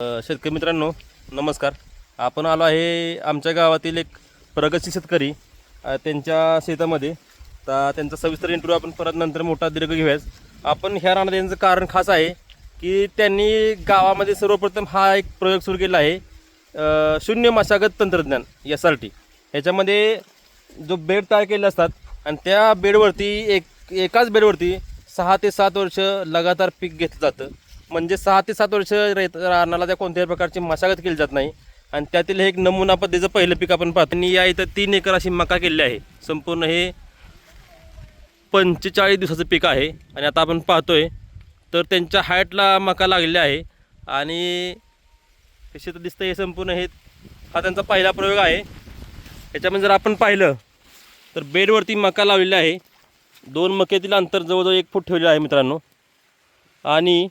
शेतकरी मित्रांनो नमस्कार. आपण आलो आहे आमच्या गावातील एक प्रगतशील शेतकरी त्यांच्या शेतामध्ये. तर त्यांचा सविस्तर इंटरव्ह्यू आपण परत नंतर मोठा दीर्घ घेऊयाच आपण ह्या राहण्यात येण्याचं कारण खास आहे की त्यांनी गावामध्ये सर्वप्रथम हा एक प्रयोग सुरू केला आहे शून्य मशागत तंत्रज्ञान एस आर टी ह्याच्यामध्ये जो बेड तयार केले असतात आणि त्या बेडवरती एक एकाच बेडवरती सहा ते सात वर्ष लगातार पीक घेतलं जातं. म्हणजे सहा ते सात वर्ष रेत रानाला त्या कोणत्याही प्रकारची मशागत केली जात नाही. आणि त्यातील हे एक नमुना पद्धतीचं पहिलं पीक आपण पाहतो. आणि या इथं तीन एकर अशी मका केलेली आहे. संपूर्ण हे पंचेचाळीस दिवसाचं पीक आहे. आणि आता आपण पाहतोय तर त्यांच्या हाईटला मका लागलेला आहे. आणि कसे तर दिसतं हे संपूर्ण हे हा त्यांचा पहिला प्रयोग आहे. याच्यामध्ये जर आपण पाहिलं तर बेडवरती मका लावलेला आहे. दोन मक्यातील अंतर जवळजवळ एक फूट ठेवलेलं आहे मित्रांनो. आणि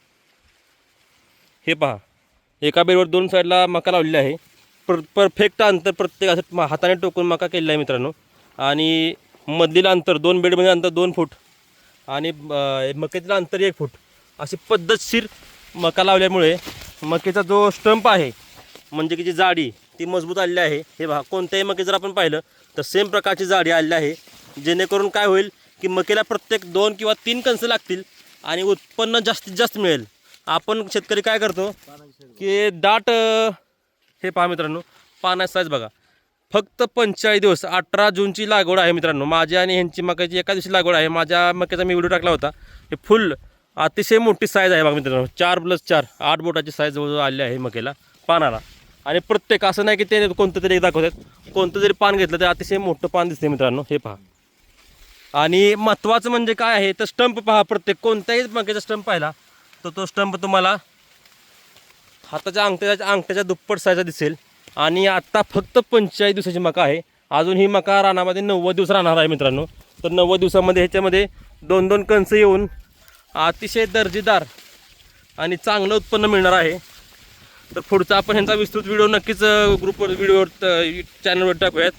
हे पहा. एका बेडवर दोन साईडला मका लावलेली आहे. पर परफेक्ट अंतर प्रत्येक असं हाताने टोकून मका केलेला आहे मित्रांनो. आणि मधलेलं अंतर दोन बेडमध्ये अंतर दोन फूट. आणि मक्यातील अंतर एक फूट. अशी पद्धतशीर मका लावल्यामुळे मक्याचा जो स्टंप आहे म्हणजे की जी जाडी ती मजबूत आलेली आहे. हे पहा कोणत्याही मके जर आपण पाहिलं तर सेम प्रकारची जाडी आलेली आहे. जेणेकरून काय होईल की मकेला प्रत्येक दोन किंवा तीन कणसं लागतील आणि उत्पन्न जास्तीत जास्त मिळेल. आपण शेतकरी काय करतो की दाट हे पहा मित्रांनो पाण्याचा साईज बघा. फक्त पंचेचाळीस दिवस अठरा जूनची लागवड आहे मित्रांनो. माझ्या आणि ह्यांची मक्याची एका दिवशी लागवड आहे. माझ्या मक्याचा मी व्हिडिओ टाकला होता. हे फुल अतिशय मोठी साईज आहे बघा मित्रांनो. चार प्लस चार आठ बोटाची साईज जवळजवळ आली आहे मक्याला पानाला. आणि प्रत्येक असं नाही की ते कोणतं तरी एक दाखवतात. कोणतं जरी पान घेतलं तर अतिशय मोठं पान दिसते मित्रांनो. हे पहा. आणि महत्त्वाचं म्हणजे काय आहे? तर स्टंप पहा प्रत्येक. कोणत्याही मक्याचा स्टंप पाहिला तर तो स्टंप तुम्हाला हाताच्या अंगठ्याच्या अंगठ्याच्या दुप्पट सायचा दिसेल. आणि आत्ता फक्त पंचेचाळीस दिवसाची मका आहे. अजून ही मका रानामध्ये नव्वद दिवस राहणार आहे मित्रांनो. तर नव्वद दिवसामध्ये ह्याच्यामध्ये दोन दोन कणसं येऊन अतिशय दर्जेदार आणि चांगलं उत्पन्न मिळणार आहे. तर पुढचा आपण ह्यांचा विस्तृत व्हिडिओ नक्कीच ग्रुपवर व्हिडिओवर चॅनलवर टाकूयात.